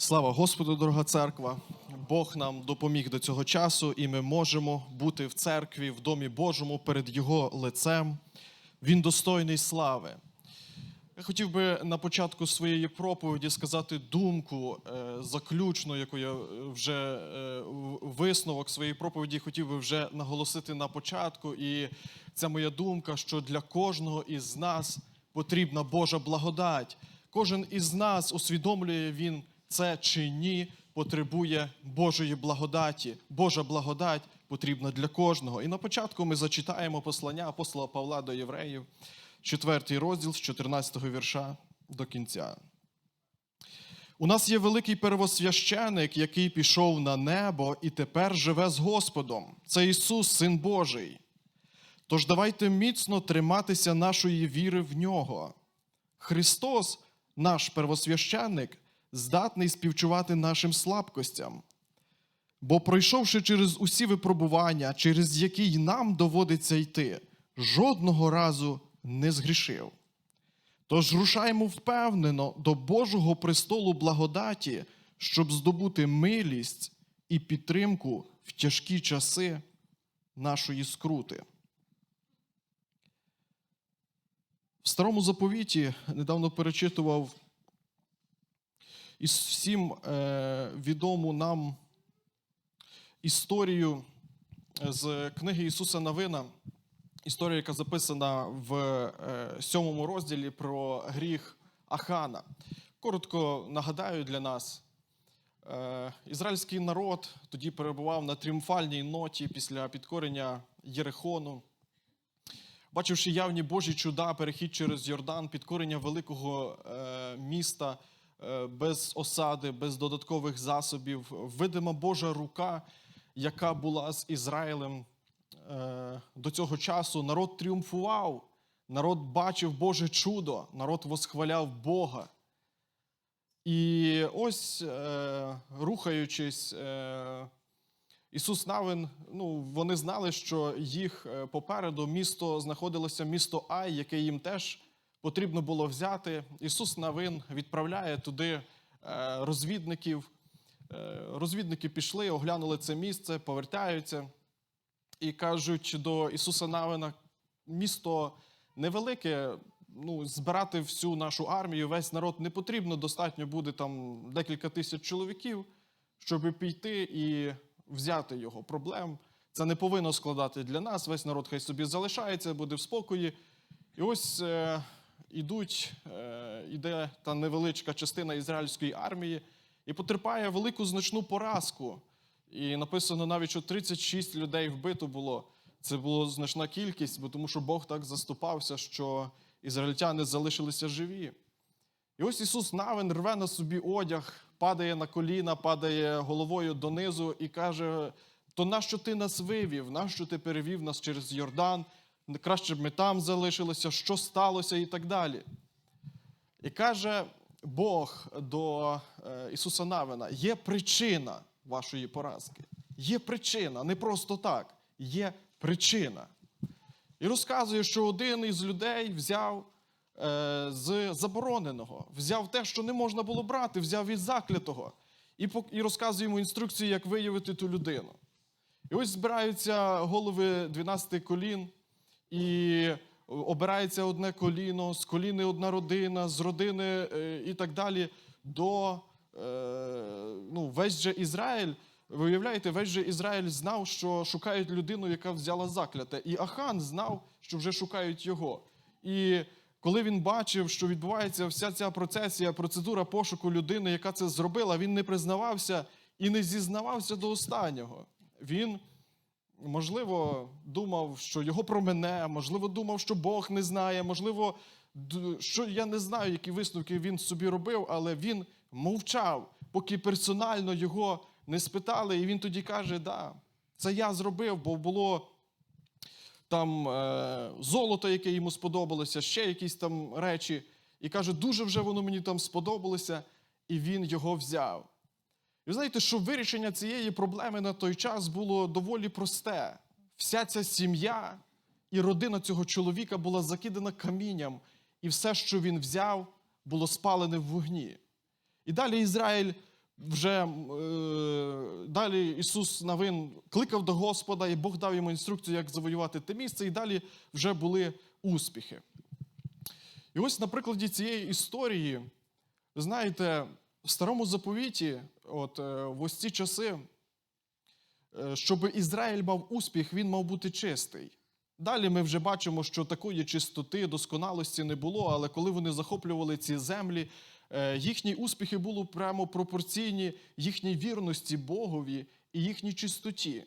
Слава Господу, дорога церква! Бог нам допоміг до цього часу, і ми можемо бути в церкві, в Домі Божому перед Його лицем. Він достойний слави. Я хотів би на початку своєї проповіді сказати думку е, заключну, яку я е, вже е, висновок своєї проповіді хотів би вже наголосити на початку. І ця моя думка, що для кожного із нас потрібна Божа благодать. Кожен із нас усвідомлює він це чи ні, потребує Божої благодаті. Божа благодать потрібна для кожного. І на початку ми зачитаємо послання апостола Павла до євреїв, четвертий розділ з 14 вірша до кінця. У нас є великий первосвященик, який пішов на небо і тепер живе з Господом. Це Ісус, Син Божий. Тож давайте міцно триматися нашої віри в нього. Христос, наш первосвященник, здатний співчувати нашим слабкостям. Бо, пройшовши через усі випробування, через які й нам доводиться йти, жодного разу не згрішив. Тож рушаємо впевнено до Божого престолу благодаті, щоб здобути милість і підтримку в тяжкі часи нашої скрути. В старому заповіті недавно перечитував і всім е, відому нам історію з книги Ісуса Навина, історія, яка записана в е, сьомому розділі про гріх Ахана. Коротко нагадаю для нас. Е, Ізраїльський народ тоді перебував на тріумфальній ноті після підкорення Єрихону. Бачивши явні Божі чуда, перехід через Йордан, підкорення великого е, міста е, без осади, без додаткових засобів, видима Божа рука, яка була з Ізраїлем е, до цього часу, народ тріумфував, народ бачив Боже чудо, народ восхваляв Бога. І ось, е, рухаючись, е, Ісус Навин, ну, вони знали, що їх е, попереду місто знаходилося місто Ай, яке їм теж потрібно було взяти. Ісус Навин відправляє туди е, розвідників. Е, Розвідники пішли, оглянули це місце, повертаються і кажуть до Ісуса Навина: місто невелике, ну, збирати всю нашу армію, весь народ не потрібно, достатньо буде там декілька тисяч чоловіків, щоб піти і взяти його. Проблем це не повинно складати для нас. Весь народ хай собі залишається, буде в спокої. І ось е, ідуть, е, іде та невеличка частина ізраїльської армії і потерпає велику значну поразку. І написано навіть, що 36 людей вбито було. Це була значна кількість, бо тому що Бог так заступався, що ізраїльтяни залишилися живі. І ось Ісус Навин рве на собі одяг, падає на коліна, падає головою донизу і каже: То нащо ти нас вивів? Нащо ти перевів нас через Йордан? Краще б ми там залишилися, що сталося і так далі. І каже Бог до е, Ісуса Навина: є причина вашої поразки. Є причина, не просто так. Є причина. І розказує, що один із людей взяв е, з забороненого, взяв те, що не можна було брати, взяв від заклятого. І розказує йому інструкцію, як виявити ту людину. І ось збираються голови 12 колін, і обирається одне коліно, з коліни одна родина, з родини е, і так далі до е, ну, весь же Ізраїль. Ви уявляєте, весь же Ізраїль знав, що шукають людину, яка взяла закляте. І Ахан знав, що вже шукають його. І коли він бачив, що відбувається вся ця процесія, процедура пошуку людини, яка це зробила, він не признавався і не зізнавався до останнього. Він, можливо, думав, що його промене, можливо, думав, що Бог не знає, можливо, що я не знаю, які висновки він собі робив, але він мовчав, поки персонально його не спитали. І він тоді каже: да, це я зробив, бо було там е, золото, яке йому сподобалося, ще якісь там речі. І каже, дуже вже воно мені там сподобалося, і він його взяв. І ви знаєте, що вирішення цієї проблеми на той час було доволі просте. Вся ця сім'я і родина цього чоловіка була закидана камінням, і все, що він взяв, було спалене в вогні. І далі Ізраїль вже е, далі Ісус Навин кликав до Господа, і Бог дав йому інструкцію, як завоювати те місце, і далі вже були успіхи. І ось на прикладі цієї історії, знаєте, в старому заповіті, от е, в ось ці часи, е, щоб Ізраїль мав успіх, він мав бути чистий. Далі ми вже бачимо, що такої чистоти, досконалості не було, але коли вони захоплювали ці землі, е, їхні успіхи були прямо пропорційні їхній вірності Богові і їхній чистоті.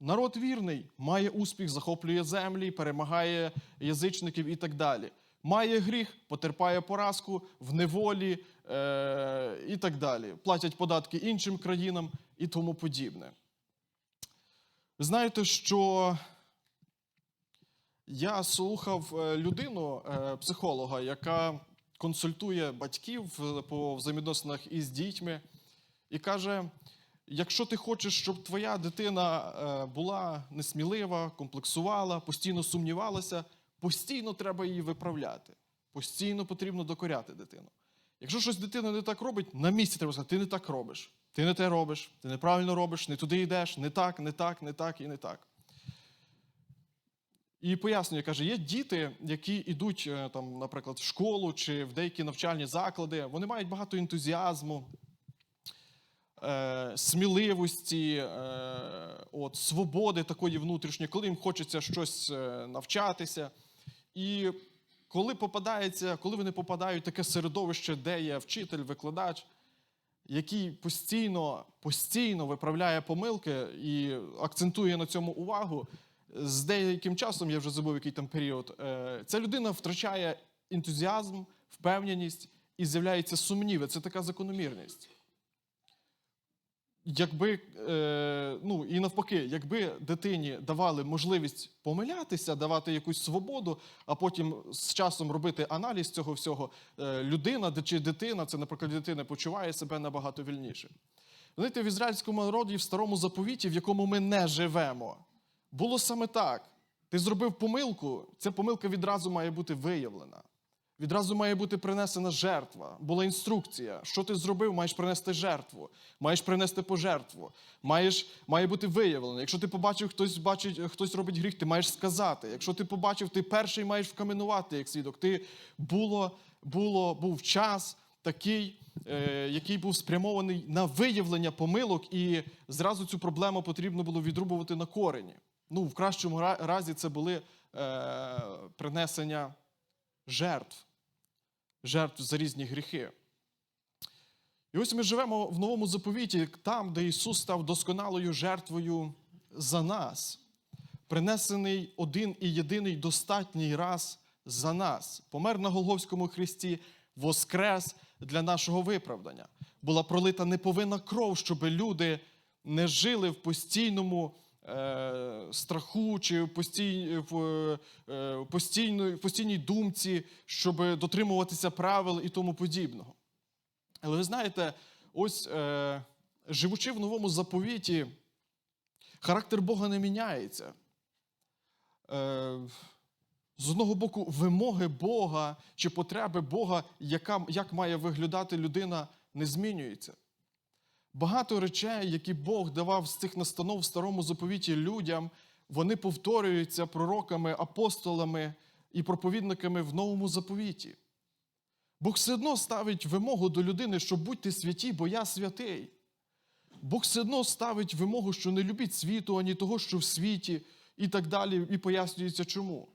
Народ вірний, має успіх, захоплює землі, перемагає язичників і так далі. Має гріх, потерпає поразку в неволі е- і так далі. Платять податки іншим країнам і тому подібне. Знаєте, що я слухав е, людину, е, психолога, яка консультує батьків по взаємодносинах із дітьми, і каже: якщо ти хочеш, щоб твоя дитина була несмілива, комплексувала, постійно сумнівалася, постійно треба її виправляти. Постійно потрібно докоряти дитину. Якщо щось дитина не так робить, на місці треба сказати, ти не так робиш, ти не те робиш, ти неправильно робиш, не туди йдеш, не так, не так, не так і не так. І пояснює, каже, є діти, які йдуть, е, там, наприклад, в школу чи в деякі навчальні заклади, вони мають багато ентузіазму, е, сміливості, е, от, свободи такої внутрішньої, коли їм хочеться щось е, навчатися. І коли попадається, коли вони попадають в таке середовище, де є вчитель, викладач, який постійно, постійно виправляє помилки і акцентує на цьому увагу, з деяким часом, я вже забув, який там період, е, ця людина втрачає ентузіазм, впевненість і з'являється сумніви. Це така закономірність. Якби, е, ну і навпаки, якби дитині давали можливість помилятися, давати якусь свободу, а потім з часом робити аналіз цього всього, е, людина чи дитина, це, наприклад, дитина почуває себе набагато вільніше. Знаєте, в ізраїльському народі, в старому заповіті, в якому ми не живемо, було саме так. Ти зробив помилку, ця помилка відразу має бути виявлена. Відразу має бути принесена жертва. Була інструкція. Що ти зробив, маєш принести жертву, маєш принести пожертву, маєш, має бути виявлено. Якщо ти побачив, хтось бачить, хтось робить гріх, ти маєш сказати. Якщо ти побачив, ти перший маєш вкаменувати як свідок. Ти було, було, був час такий, е, який був спрямований на виявлення помилок, і зразу цю проблему потрібно було відрубувати на корені. Ну, в кращому разі це були е, принесення жертв, жертв за різні гріхи. І ось ми живемо в новому заповіті, там, де Ісус став досконалою жертвою за нас, принесений один і єдиний достатній раз за нас, помер на Голговському хресті, воскрес для нашого виправдання. Була пролита неповинна кров, щоб люди не жили в постійному страху чи в постій, в, е, постійної, в постійній думці, щоб дотримуватися правил і тому подібного. Але ви знаєте, ось е, живучи в новому заповіті, характер Бога не міняється. Е, з одного боку, вимоги Бога чи потреби Бога, яка, як має виглядати людина, не змінюються. Багато речей, які Бог давав з цих настанов в старому заповіті людям, вони повторюються пророками, апостолами і проповідниками в новому заповіті. Бог все одно ставить вимогу до людини, що будьте святі, бо я святий. Бог все одно ставить вимогу, що не любіть світу, ані того, що в світі, і так далі, і пояснюється чому.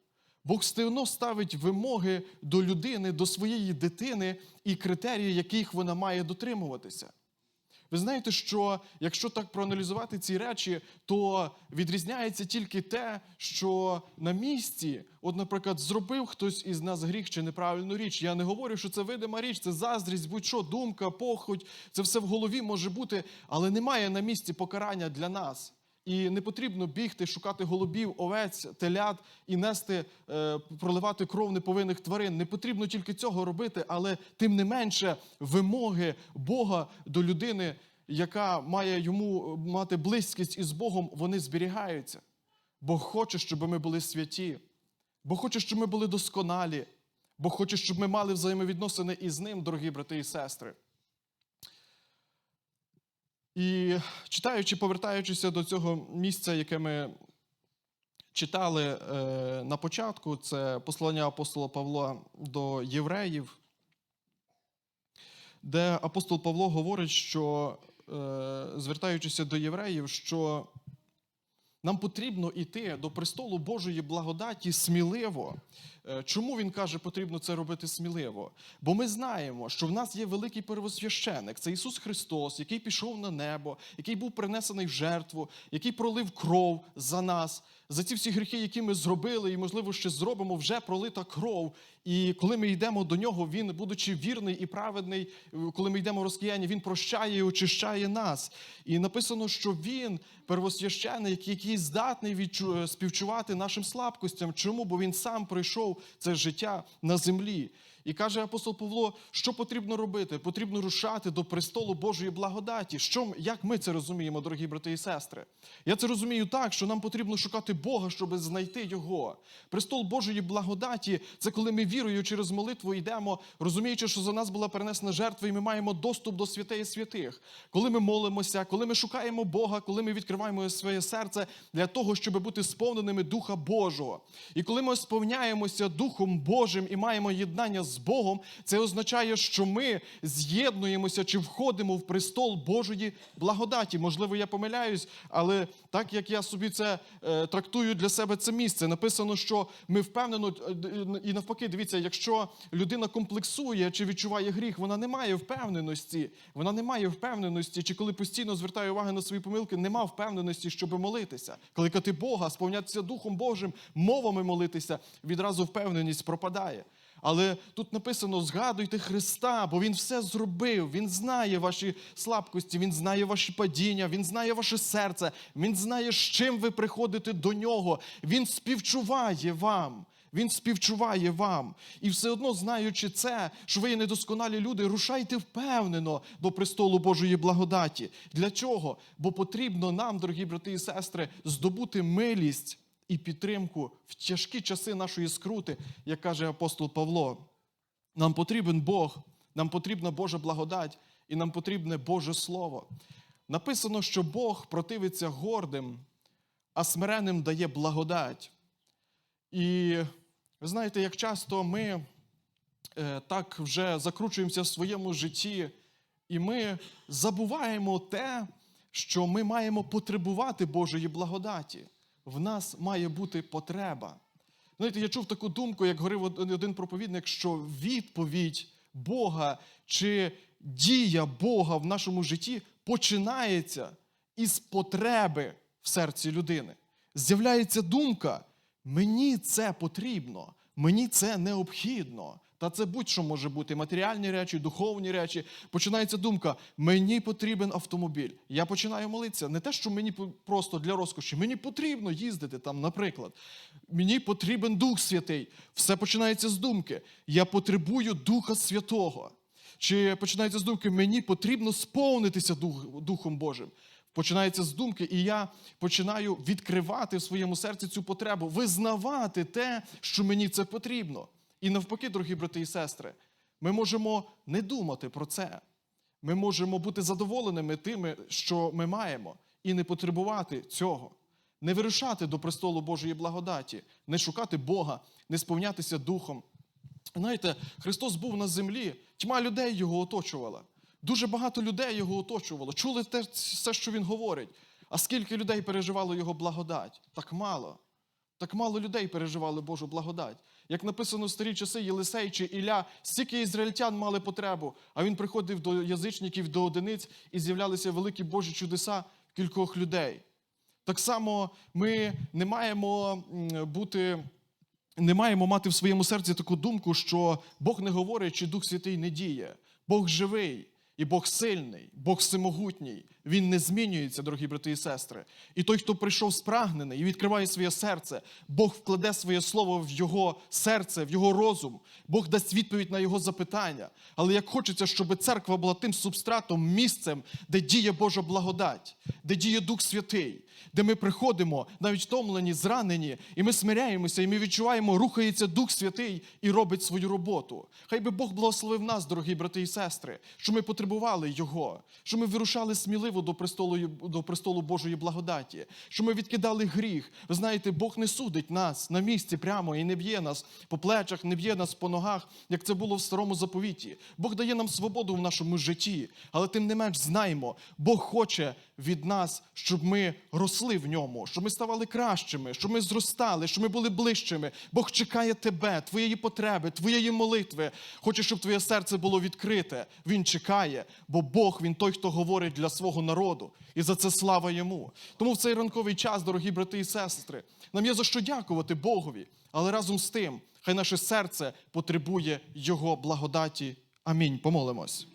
Бог все одно ставить вимоги до людини, до своєї дитини і критерії, яких вона має дотримуватися. Ви знаєте, що якщо так проаналізувати ці речі, то відрізняється тільки те, що на місці, от, наприклад, зробив хтось із нас гріх чи неправильну річ. Я не говорю, що це видима річ, це заздрість, будь-що, думка, похоть, це все в голові може бути, але немає на місці покарання для нас. І не потрібно бігти, шукати голубів, овець, телят і нести, е, проливати кров неповинних тварин. Не потрібно тільки цього робити, але тим не менше вимоги Бога до людини, яка має йому мати близькість із Богом, вони зберігаються. Бог хоче, щоб ми були святі. Бог хоче, щоб ми були досконалі. Бог хоче, щоб ми мали взаємовідносини із ним, дорогі брати і сестри. І читаючи, повертаючися до цього місця, яке ми читали е, на початку, це послання апостола Павла до євреїв, де апостол Павло говорить, що, е, звертаючися до євреїв, що нам потрібно йти до престолу Божої благодаті сміливо. Е, Чому він каже, потрібно це робити сміливо? Бо ми знаємо, що в нас є великий первосвященик, це Ісус Христос, який пішов на небо, який був принесений в жертву, який пролив кров за нас, за ці всі гріхи, які ми зробили, і, можливо, ще зробимо, вже пролита кров. І коли ми йдемо до нього, він, будучи вірний і праведний, е, коли ми йдемо в розкаяння, він прощає і очищає нас. І написано, що він первосвященик, який здатний відчу- е, співчувати нашим слабкостям. Чому? Бо він сам пройшов це життя на землі. І каже апостол Павло, що потрібно робити? Потрібно рушати до престолу Божої благодаті. Що, як ми це розуміємо, дорогі брати і сестри? Я це розумію так, що нам потрібно шукати Бога, щоб знайти Його. Престол Божої благодаті це коли ми вірою через молитву йдемо, розуміючи, що за нас була перенесена жертва, і ми маємо доступ до святей святих. Коли ми молимося, коли ми шукаємо Бога, коли ми відкриваємо своє серце для того, щоб бути сповненими Духа Божого. І коли ми сповняємося Духом Божим і маємо єднання з Богом, це означає, що ми з'єднуємося чи входимо в престол Божої благодаті. Можливо, я помиляюсь, але так як я собі це е, трактую для себе це місце, написано, що ми впевнено е, і навпаки, дивіться, якщо людина комплексує чи відчуває гріх, вона не має впевненості. Вона не має впевненості, чи коли постійно звертає увагу на свої помилки, нема впевненості, щоб молитися. Кликати Бога, сповнятися Духом Божим, мовами молитися, відразу впевненість пропадає. Але тут написано: згадуйте Христа, бо Він все зробив. Він знає ваші слабкості, Він знає ваші падіння, Він знає ваше серце, Він знає, з чим ви приходите до нього. Він співчуває вам. Він співчуває вам. І все одно, знаючи це, що ви є недосконалі люди, рушайте впевнено до престолу Божої благодаті. Для чого? Бо потрібно нам, дорогі брати і сестри, здобути милість і підтримку в тяжкі часи нашої скрути, як каже апостол Павло. Нам потрібен Бог, нам потрібна Божа благодать і нам потрібне Боже Слово. Написано, що Бог противиться гордим, а смиренним дає благодать. І ви знаєте, як часто ми е, так вже закручуємося в своєму житті, і ми забуваємо те, що ми маємо потребувати Божої благодаті. В нас має бути потреба. Знаєте, я чув таку думку, як говорив один проповідник, що відповідь Бога чи дія Бога в нашому житті починається із потреби в серці людини. З'являється думка: мені це потрібно, мені це необхідно. Та це будь-що може бути матеріальні речі, духовні речі. Починається думка: мені потрібен автомобіль. Я починаю молитися. Не те, що мені просто для розкоші, мені потрібно їздити там, наприклад. Мені потрібен Дух Святий. Все починається з думки. Я потребую Духа Святого. Чи починається з думки, мені потрібно сповнитися Дух, Духом Божим. Починається з думки, і я починаю відкривати в своєму серці цю потребу, визнавати те, що мені це потрібно. І навпаки, дорогі брати і сестри, ми можемо не думати про це. Ми можемо бути задоволеними тими, що ми маємо, і не потребувати цього, не вирушати до престолу Божої благодаті, не шукати Бога, не сповнятися Духом. Знаєте, Христос був на землі, тьма людей його оточувала. Дуже багато людей його оточувало. Чули те, все, що він говорить. А скільки людей переживало його благодать? Так мало. Так мало людей переживали Божу благодать. Як написано в старі часи, Єлисей чи Ілля, стільки ізраїльтян мали потребу, а він приходив до язичників, до одиниць, і з'являлися великі Божі чудеса кількох людей. Так само ми не маємо бути, не маємо мати в своєму серці таку думку, що Бог не говорить, чи Дух Святий не діє. Бог живий. І Бог сильний, Бог всемогутній. Він не змінюється, дорогі брати і сестри. І той, хто прийшов спрагнений і відкриває своє серце, Бог вкладе своє слово в його серце, в його розум. Бог дасть відповідь на його запитання. Але як хочеться, щоб церква була тим субстратом, місцем, де діє Божа благодать, де діє Дух Святий, де ми приходимо, навіть втомлені, зранені, і ми смиряємося, і ми відчуваємо, рухається Дух Святий і робить свою роботу. Хай би Бог благословив нас, дорогі брати і сестри, що ми потребували Його, що ми вирушали сміливо можливо до престолу, до престолу Божої благодаті, що ми відкидали гріх. Ви знаєте, Бог не судить нас на місці прямо і не б'є нас по плечах, не б'є нас по ногах, як це було в старому заповіті. Бог дає нам свободу в нашому житті, але тим не менш знаємо, Бог хоче від нас, щоб ми росли в ньому, щоб ми ставали кращими, щоб ми зростали, щоб ми були ближчими. Бог чекає тебе, твоєї потреби, твоєї молитви. Хоче, щоб твоє серце було відкрите. Він чекає, бо Бог він той, хто говорить для свого народу, і за це слава йому. Тому в цей ранковий час, дорогі брати і сестри, нам є за що дякувати Богові, але разом з тим, хай наше серце потребує Його благодаті. Амінь. Помолимось.